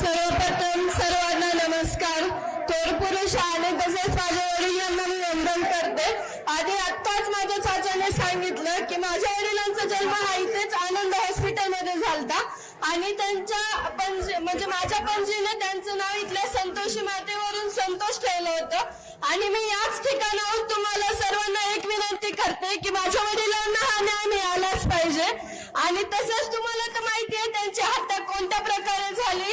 सर्वप्रथम सर्वांना नमस्कार. थोर पुरुष आणि तसेच माझ्या वडिलांना मी वंदन करते. आधी आत्ताच माझ्या चाचाने सांगितलं की माझ्या वडिलांचा जन्म हा इथेच आनंद हॉस्पिटलमध्ये झालता. आणि त्यांच्या पणजी म्हणजे माझ्या पणजीने त्यांचं नाव इथल्या संतोषी मातेवरून संतोष ठेवलं होतं. आणि मी याच ठिकाणावर तुम्हाला सर्वांना एक विनंती करते की माझ्या वडिलांना हा न्याय मिळालाच पाहिजे. आणि तसंच तुम्हाला तर माहिती आहे त्यांची हत्या कोणत्या प्रकारे झाली?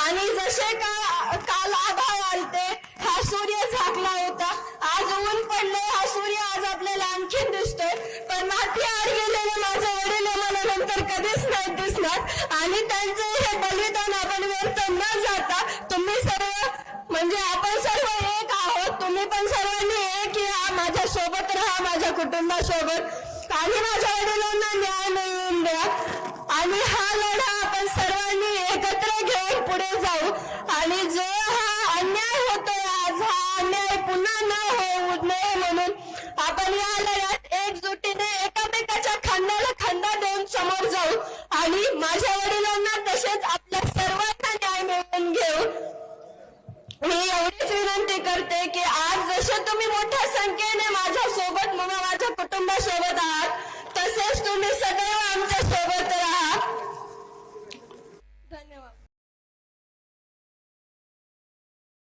आणि जसे का काल आभाळ आलते हा सूर्य झाकला होता. आज ऊन पडले हा सूर्य आज आपल्याला आणखीन दिसतोय. पण माती आड गेलेले माझे वडील मला नंतर कधीच नाही दिसणार. आणि त्यांचे हे बलिदान आपण व्यर्थ न जाता तुम्ही सर्व म्हणजे आपण सर्व एक आहोत. तुम्ही पण सर्वांनी एक या माझ्या सोबत राहा माझ्या कुटुंबासोबत. आणि माझ्या वडिलांना न्याय मिळवून द्या. आणि हा लढा आणि माझ्या वडिलांना तसेच आपल्या सर्वांना न्याय मिळवून घेऊ मी एवढीच विनंती करते की आज जसे तुम्ही मोठ्या संख्येने माझ्या